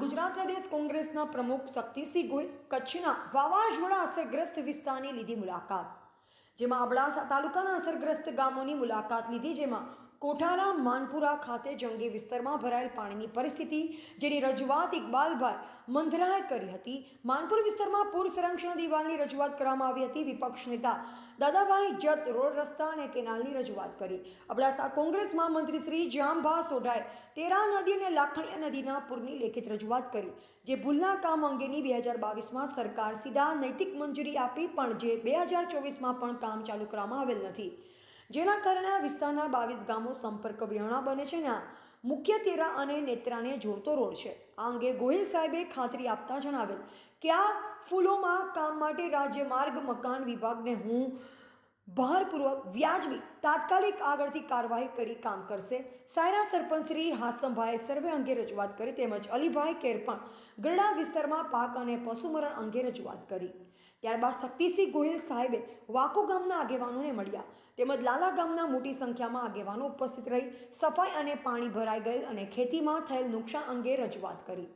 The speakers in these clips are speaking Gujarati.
ગુજરાત પ્રદેશ કોંગ્રેસના પ્રમુખ શક્તિસિંહ ગોહિલ કચ્છના વાવાઝોડા અસરગ્રસ્ત વિસ્તારની લીધી મુલાકાત, જેમાં અબડાસા તાલુકાના અસરગ્રસ્ત ગામોની મુલાકાત લીધી, જેમાં કોઠારા, માનપુરા ખાતે જંગી વિસ્તારમાં ભરાયેલ પાણીની પરિસ્થિતિ, જેની રજૂઆત ઇકબાલભાઈ મંધરાએ કરી હતી. માનપુર વિસ્તારમાં પૂર સંરક્ષણ દિવાલની રજૂઆત કરવામાં આવી હતી. વિપક્ષ નેતા દાદાભાઈ જત રોડ રસ્તા અને કેનાલની રજૂઆત કરી. અબડાસા કોંગ્રેસમાં મંત્રી શ્રી જામભા સોઢાએ તેરા નદી અને લાખણીયા નદીના પૂરની લેખિત રજૂઆત કરી, જે ભૂલના કામ અંગેની બે હજાર બાવીસમાં સરકાર સીધા નૈતિક મંજૂરી આપી, પણ જે બે હજાર ચોવીસમાં પણ કામ ચાલુ કરવામાં આવેલ નથી. જેના કારણે આ વિસ્તારના બાવીસ ગામો સંપર્ક વિહોણા બને છે ને મુખ્ય તેરા અને નેત્રાને જોડતો રોડ છે. આ અંગે ગોહિલ સાહેબે ખાતરી આપતા જણાવેલ કે આ ફૂલોમાં કામ માટે રાજ્ય માર્ગ, મકાન વિભાગને હું ભારપૂર્વક વ્યાજબી, તાત્કાલિક આગળથી કાર્યવાહી કરી કામ કરશે. સાયરા સરપંચ શ્રી હાસમભાઈ સર્વે અંગે રજૂઆત કરી તેમજ અલીભાઈ કેર પણ ગરડા વિસ્તારમાં પાક અને પશુમરણ અંગે રજૂઆત કરી. ત્યારબાદ શક્તિસિંહ ગોહિલ સાહેબે વાકો ગામના આગેવાનોને મળ્યા. તેમજ લાલા ગામના મોટી સંખ્યામાં આગેવાનો ઉપસ્થિત રહી સફાઈ અને પાણી ભરાઈ ગયેલ અને ખેતીમાં થયેલ નુકસાન અંગે રજૂઆત કરી.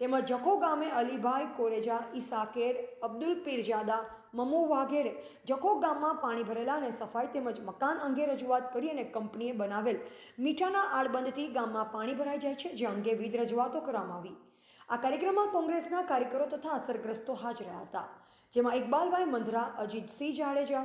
તેમજ જખો ગામે અલીભાઈ કોરેજા, ઈસાકેર, અબ્દુલ પીરજાદા મમુ વાઘેરે જખો ગામમાં પાણી ભરેલા અને સફાઈ તેમજ મકાન અંગે રજૂઆત કરી અને કંપનીએ બનાવેલ મીઠાના આડબંધથી ગામમાં પાણી ભરાઈ જાય છે, જે અંગે વિવિધ રજૂઆતો કરવામાં આવી. આ કાર્યક્રમમાં કોંગ્રેસના કાર્યકરો તથા અસરગ્રસ્તો હાજર રહ્યા હતા, જેમાં ઇકબાલભાઈ મંધરા, અજીતસિંહ જાડેજા,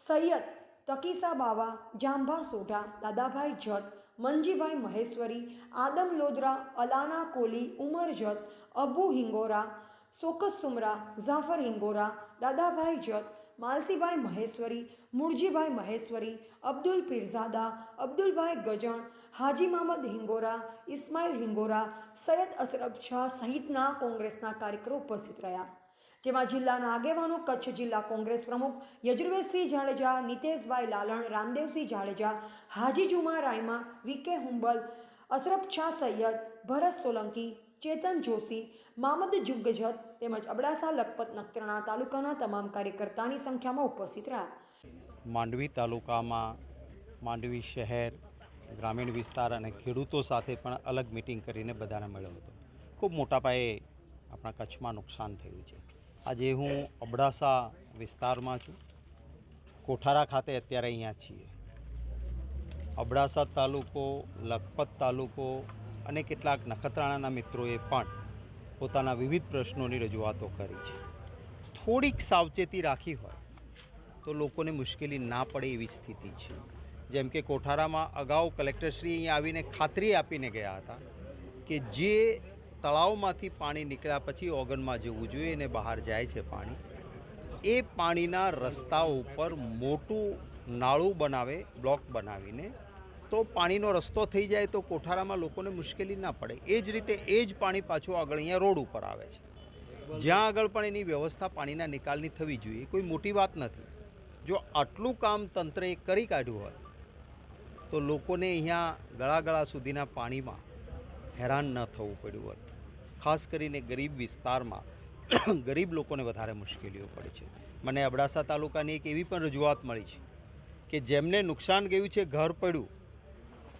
સૈયદ તકીસા બાવા, જાંભા સોઢા, દાદાભાઈ જત મંજીભાઈ મહેશ્વરી, આદમ લોદરા, અલાના કોલી, ઉમર જત, અબુ હિંગોરા સોકસ સુમરા, ઝાફર હિંગોરા, દાદાભાઈ જત માલસીભાઈ મહેશ્વરી, મુરજીભાઈ મહેશ્વરી, અબ્દુલ પીરઝાદા, અબ્દુલભાઈ ગજણ, હાજી મહમદ હિંગોરા, ઇસ્માઇલ હિંગોરા, સૈયદ અશરફ શાહ સહિતના કોંગ્રેસના કાર્યકરો ઉપસ્થિત રહ્યા. જેમાં જિલ્લાના આગેવાનો, કચ્છ જિલ્લા કોંગ્રેસ પ્રમુખ યજુર્વેદસિંહ જાડેજા, નિતેશભાઈ લાલણ, રામદેવસિંહ જાડેજા, હાજી જુમા રાયમા વીકે હુંબલ, અશરફ શાહ સૈયદ, ભરત સોલંકી ચેતન જોશી, મામદ જુગજત તેમજ અબડાસા લખપત નખત્રાણા તાલુકાના તમામ કાર્યકર્તાની સંખ્યામાં ઉપસ્થિત રહ્યા. માંડવી તાલુકામાં માંડવી શહેર, ગ્રામીણ વિસ્તાર અને ખેડૂતો સાથે પણ અલગ મિટિંગ કરીને બધાને મળ્યો હતો. ખૂબ મોટા પાયે આપણા કચ્છમાં નુકસાન થયું છે. આજે હું અબડાસા વિસ્તારમાં છું. કોઠારા ખાતે અત્યારે અહીંયા છીએ. અબડાસા તાલુકો, લખપત તાલુકો અને કેટલાક નખત્રાણાના મિત્રોએ પણ પોતાના વિવિધ પ્રશ્નોની રજૂઆતો કરી છે. થોડીક સાવચેતી રાખી હોય તો લોકોને મુશ્કેલી ના પડે એવી સ્થિતિ છે. જેમ કે કોઠારામાં અગાઉ કલેક્ટરશ્રી અહીંયા આવીને ખાતરી આપીને ગયા હતા કે જે તળાવમાંથી પાણી નીકળ્યા પછી ઓગનમાં જવું જોઈએ અને બહાર જાય છે પાણી, એ પાણીના રસ્તા ઉપર મોટું નાળું બનાવે, બ્લોક બનાવીને તો પાણીનો રસ્તો થઈ જાય તો કોઠારામાં લોકોને મુશ્કેલી ના પડે. એ જ રીતે એ જ પાણી પાછું આગળ અહીંયા રોડ ઉપર આવે છે. જ્યાં આગળ પણ એની વ્યવસ્થા પાણીના નિકાલની થવી જોઈએ કોઈ મોટી વાત નથી. જો આટલું કામ તંત્રએ કરી કાઢ્યું હોય, તો લોકોને અહીંયા ગળા ગળા સુધીના પાણીમાં હેરાન ન થવું પડ્યું હોત ખાસ કરીને ગરીબ વિસ્તારમાં ગરીબ લોકોને વધારે મુશ્કેલીઓ પડે છે. મને અબડાસા તાલુકાની એક એવી પણ રજૂઆત મળી છે કે જેમને નુકસાન ગયું છે, ઘર પડ્યું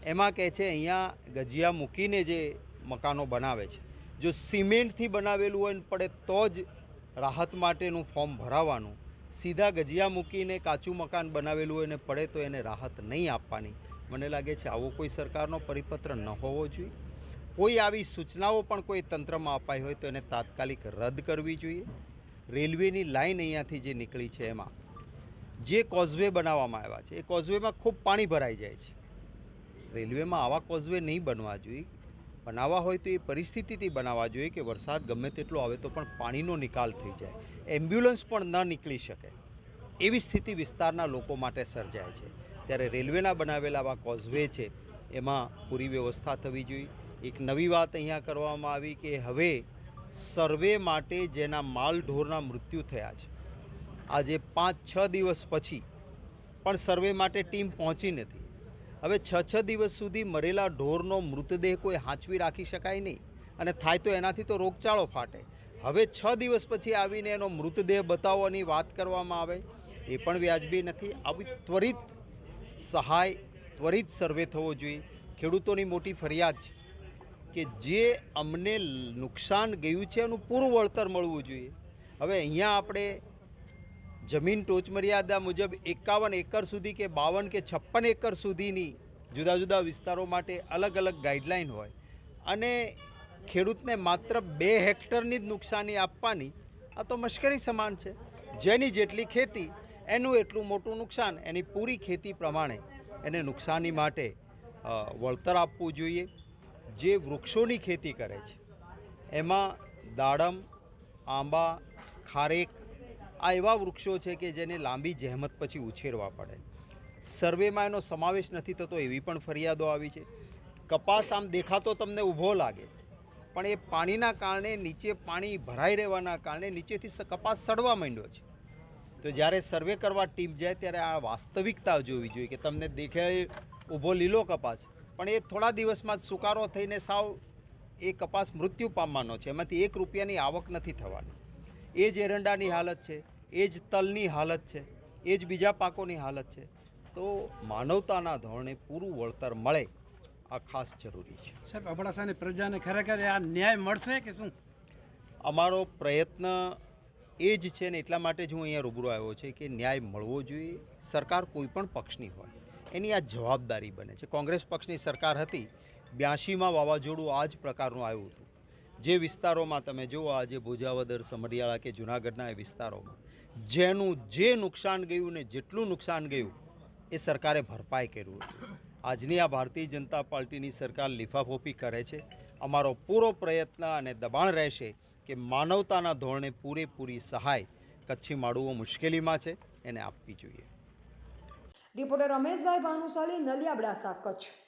એમાં કહે છે, અહીંયા ગજિયા મૂકીને જે મકાનો બનાવે છે, જો સિમેન્ટથી બનાવેલું હોય પડે તો જ રાહત માટેનું ફોર્મ ભરાવાનું. સીધા ગજિયા મૂકીને કાચું મકાન બનાવેલું હોય ને પડે તો એને રાહત નહીં આપવાની. મને લાગે છે, આવો કોઈ સરકારનો પરિપત્ર ન હોવો જોઈએ. કોઈ આવી સૂચનાઓ પણ કોઈ તંત્રમાં અપાઈ હોય તો એને તાત્કાલિક રદ કરવી જોઈએ. રેલવેની લાઈન અહીંયાથી જે નીકળી છે એમાં, જે કોઝવે બનાવવામાં આવ્યા છે, એ કોઝવેમાં ખૂબ પાણી ભરાઈ જાય છે. રેલવેમાં આવા કોઝવે નહીં બનવા જોઈએ. બનાવવા હોય તો એ પરિસ્થિતિથી બનાવવા જોઈએ કે વરસાદ ગમે તેટલો આવે તો પણ પાણીનો નિકાલ થઈ જાય. એમ્બ્યુલન્સ પણ ન નીકળી શકે. એવી સ્થિતિ વિસ્તારના લોકો માટે સર્જાય છે. ત્યારે રેલવેના બનાવેલા આવા કોઝવે છે, એમાં પૂરી વ્યવસ્થા થવી જોઈએ. એક નવી વાત અહીંયા કરવામાં આવી કે હવે સર્વે માટે જેના માલ ઢોરના મૃત્યુ થયા છે. આજે પાંચ છ દિવસ પછી પણ સર્વે માટે ટીમ પહોંચી નથી. હવે છ છ દિવસ સુધી મરેલા ઢોરનો મૃતદેહ કોઈ હાંચવી રાખી શકાય નહીં અને થાય તો એનાથી તો રોગચાળો ફાટે. હવે છ દિવસ પછી આવીને એનો મૃતદેહ બતાવવાની વાત કરવામાં આવે, એ પણ વ્યાજબી નથી. આવી ત્વરિત સહાય, ત્વરિત સર્વે થવો જોઈએ. ખેડૂતોની મોટી ફરિયાદ છે કે જે અમને નુકસાન ગયું છે એનું પૂરું વળતર મળવું જોઈએ. હવે અહીંયા આપણે જમીન ટોચમર્યાદા મુજબ એકાવન એકર સુધી કે બાવન કે છપ્પન એકર સુધીની જુદા જુદા વિસ્તારો માટે અલગ અલગ ગાઈડલાઇન હોય. અને ખેડૂતને માત્ર બે હેક્ટરની જ નુકસાની આપવાની આ તો મશ્કરી સમાન છે. જેની જેટલી ખેતી, એનું એટલું મોટું નુકસાન, એની પૂરી ખેતી પ્રમાણે એને નુકસાની માટે વળતર આપવું જોઈએ. જે વૃક્ષોની ખેતી કરે છે, એમાં દાડમ, આંબા, ખારેક આ એવા વૃક્ષો છે કે જેને લાંબી જહેમત પછી ઉછેરવા પડે. સર્વેમાં એનો સમાવેશ નથી થતો એવી પણ ફરિયાદો આવી છે. કપાસ આમ દેખાતો તમને ઊભો લાગે, પણ એ પાણીના કારણે નીચે પાણી ભરાઈ રહેવાના કારણે નીચેથી કપાસ સડવા માંડ્યો છે. તો જ્યારે સર્વે કરવા ટીમ જાય ત્યારે આ વાસ્તવિકતા જોવી જોઈએ કે તમને દેખાય ઊભો લીલો કપાસ, પણ એ થોડા દિવસમાં જ સુકારો થઈને સાવ એ કપાસ મૃત્યુ પામવાનો છે. એમાંથી એક રૂપિયાની આવક નથી થવાની. એ જ એરંડાની હાલત છે એ જ તલની હાલત છે એ જ બીજા પાકોની હાલત છે. તો માનવતાના ધોરણે પૂરું વળતર મળે આ ખાસ જરૂરી છે. સાહેબ અબડાસાની પ્રજાને ખરેખર આ ન્યાય મળશે કે શું? અમારો પ્રયત્ન એ જ છે ને એટલા માટે જ હું અહીંયા રૂબરૂ આવ્યો છે કે ન્યાય મળવો જોઈએ સરકાર કોઈ પણ પક્ષની હોય એની આ જવાબદારી બને છે. કોંગ્રેસ પક્ષની સરકાર હતી બ્યાસીમાં વાવાઝોડું આ જ પ્રકારનું આવ્યું હતું. જે વિસ્તારોમાં તમે જુઓ આજે ભુજાવદર સમરિયાળા કે જુનાગઢના એ વિસ્તારોમાં, જેનું જે નુકસાન ગયું ને જેટલું નુકસાન ગયું, એ સરકારે ભરપાઈ કર્યું હતું આજની આ ભારતીય જનતા પાર્ટીની સરકાર લિફાફોફી કરે છે. અમારો પૂરો પ્રયત્ન અને દબાણ રહેશે કે માનવતાના ધોરણે પૂરેપૂરી સહાય કચ્છી માડુઓ મુશ્કેલીમાં છે, એને આપવી જોઈએ. રિપોર્ટર રમેશભાઈ ભાનુશાલી નલિયા કચ્છ.